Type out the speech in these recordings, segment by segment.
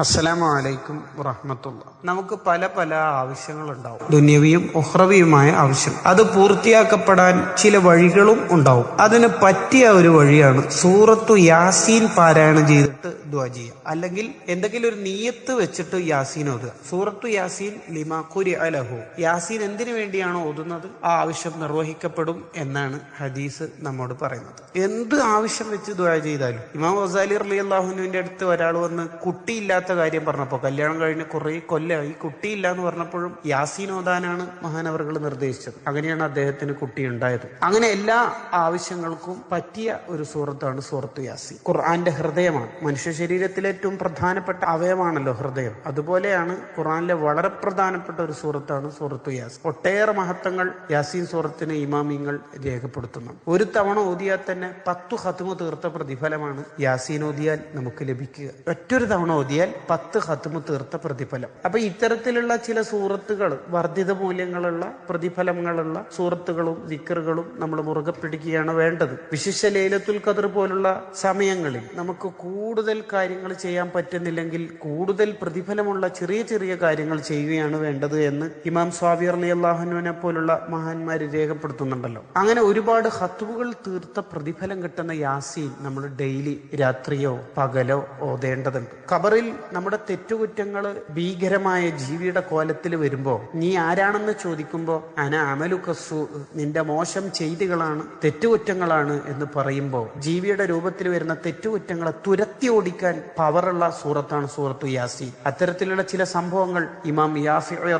അസ്സലാമു അലൈക്കും വറഹമത്തുള്ള. നമുക്ക് പല പല ആവശ്യങ്ങളുണ്ടാവും. ദുന്യവിയും ഒഹ്റവിയുമായ ആവശ്യം. അത് പൂർത്തിയാക്കപ്പെടാൻ ചില വഴികളും ഉണ്ടാവും. അതിന് പറ്റിയ ഒരു വഴിയാണ് സൂറത്തു യാസീൻ പാരായണം ചെയ്തിട്ട് ദുആ ചെയ്യുക. അല്ലെങ്കിൽ എന്തെങ്കിലും ഒരു നീയത്ത് വെച്ചിട്ട് യാസീൻ ഓതുക. സൂറത്തു യാസീൻ ലിമാ കുരി അലഹു യാസീൻ എന്തിനു വേണ്ടിയാണോ ഓതുന്നത്? ആ ആവശ്യം നിർവഹിക്കപ്പെടും എന്നാണ് ഹദീസ് നമ്മോട് പറയുന്നത്. എന്ത് ആവശ്യം വെച്ച് ദ്വാ ചെയ്താലും? ഇമാം വസാലി അലി അള്ളാഹുനുവിന്റെ അടുത്ത് ഒരാൾ വന്ന് കുട്ടിയില്ലാത്ത കാര്യം പറഞ്ഞപ്പോൾ കല്യാണം കഴിഞ്ഞ് കൊല്ല ഈ കുട്ടിയില്ല എന്ന് പറഞ്ഞപ്പോഴും യാസീനോദാനാണ് മഹാനവറുകൾ നിർദ്ദേശിച്ചത്. അങ്ങനെയാണ് അദ്ദേഹത്തിന് കുട്ടി ഉണ്ടായത് അങ്ങനെ എല്ലാ ആവശ്യങ്ങൾക്കും പറ്റിയ ഒരു സുഹൃത്താണ് സൂറത്ത് യാസി ഖുർആന്റെ ഹൃദയമാണ്. മനുഷ്യ ശരീരത്തിലെ ഏറ്റവും പ്രധാനപ്പെട്ട അവയവമാണല്ലോ ഹൃദയം. അതുപോലെയാണ് ഖുർആനിലെ വളരെ പ്രധാനപ്പെട്ട ഒരു സുഹൃത്താണ് സൂറത്ത് യാസി ഒട്ടേറെ മഹത്വങ്ങൾ യാസീൻ സുഹൃത്തിന് ഇമാമിങ്ങൾ രേഖപ്പെടുത്തുന്നു. ഒരു തവണ ഓതിയാൽ തന്നെ പത്തു ഹത്തുമ തീർത്ത പ്രതിഫലമാണ് യാസീൻ ഓതിയാൽ നമുക്ക് ലഭിക്കുക. ഒറ്റൊരു തവണ ഓതിയാൽ പത്ത് ഹത്തുമ തീർത്ത പ്രതിഫലം. അപ്പൊ ഇത്തരത്തിലുള്ള ചില സൂറത്തുകൾ വർദ്ധിത മൂല്യങ്ങളുള്ള പ്രതിഫലങ്ങളുള്ള സൂറത്തുകളും ദിക്കറുകളും നമ്മൾ മുറുകെ പിടിക്കുകയാണ് വേണ്ടത്. വിശിഷ്ട ലേലത്തുൽ ഖദർ പോലുള്ള സമയങ്ങളിൽ നമുക്ക് കൂടുതൽ കാര്യങ്ങൾ ചെയ്യാൻ പറ്റുന്നില്ലെങ്കിൽ കൂടുതൽ പ്രതിഫലമുള്ള ചെറിയ ചെറിയ കാര്യങ്ങൾ ചെയ്യുകയാണ് വേണ്ടത് എന്ന് ഇമാം സ്വാബി അലി അള്ളാഹുനുവിനെ പോലുള്ള മഹാന്മാര് രേഖപ്പെടുത്തുന്നുണ്ടല്ലോ. അങ്ങനെ ഒരുപാട് ഹത്തുവുകൾ തീർത്ത പ്രതിഫലം കിട്ടുന്ന യാസീൻ നമ്മൾ ഡെയിലി രാത്രിയോ പകലോ ഓതേണ്ടതുണ്ട്. ഖബറിൽ നമ്മുടെ തെറ്റുകുറ്റങ്ങൾ ഭീകരമായ ജീവിയുടെ കോലത്തിൽ വരുമ്പോൾ നീ ആരാണെന്ന് ചോദിക്കുമ്പോൾ അന അമലുക്കസു നിന്റെ മോശം ചെയ്തികളാണ് തെറ്റുകുറ്റങ്ങളാണ് എന്ന് പറയുമ്പോൾ ജീവിയുടെ രൂപത്തിൽ വരുന്ന തെറ്റുകുറ്റങ്ങളെ തുരത്തി ഓടിക്കാൻ പവറുള്ള സൂറത്താണ് സൂറത്തു യാസി അത്തരത്തിലുള്ള ചില സംഭവങ്ങൾ ഇമാം യാസി അലി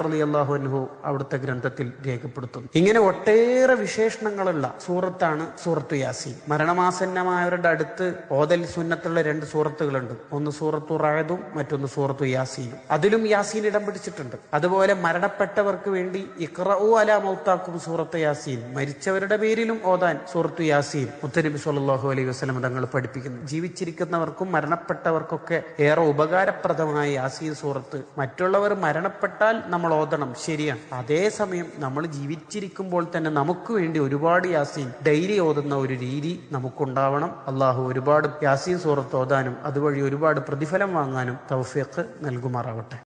അവിടുത്തെ ഗ്രന്ഥത്തിൽ രേഖപ്പെടുത്തുന്നു. ഇങ്ങനെ ഒട്ടേറെ വിശേഷണങ്ങളുള്ള സൂറത്താണ് സൂറത്തു യാസി മരണമാസന്നമായവരുടെ അടുത്ത് ഓതൽ സുന്നത്തുള്ള രണ്ട് സൂറത്തുകളുണ്ട്. ഒന്ന് സൂറത്തു റായതും മറ്റൊന്ന് സൂറത്തു യാസീനും അതിലും യാസീൻ ഇടം പിടിച്ചിട്ടുണ്ട്. അതുപോലെ മരണപ്പെട്ടവർക്ക് വേണ്ടി ഇഖ്റഉ അല മൗത്താക്കും സൂറത്ത് യാസീൻ. മരിച്ചവരുടെ പേരിലും ഓതാൻ സൂറത്തു യാസീൻ. മുത്തനബി സല്ലല്ലാഹു അലൈഹി വസ്ലം തങ്ങൾ പഠിപ്പിക്കുന്നു. ജീവിച്ചിരിക്കുന്നവർക്കും മരണപ്പെട്ടവർക്കൊക്കെ ഏറെ ഉപകാരപ്രദമായ യാസീൻ സൂറത്ത്. മറ്റുള്ളവർ മരണപ്പെട്ടാൽ നമ്മൾ ഓതണം. ശരിയാണ്. അതേസമയം നമ്മൾ ജീവിച്ചിരിക്കുമ്പോൾ തന്നെ നമുക്ക് വേണ്ടി ഒരുപാട് യാസീൻ ഡെയിലി ഓതുന്ന ഒരു രീതി നമുക്കുണ്ടാവണം. അള്ളാഹു ഒരുപാട് യാസീൻ സൂറത്ത് ഓതാനും അതുവഴി ഒരുപാട് പ്രതിഫലം വാങ്ങാനും തൗഫീഖ് നൽകുമാറാവട്ടെ.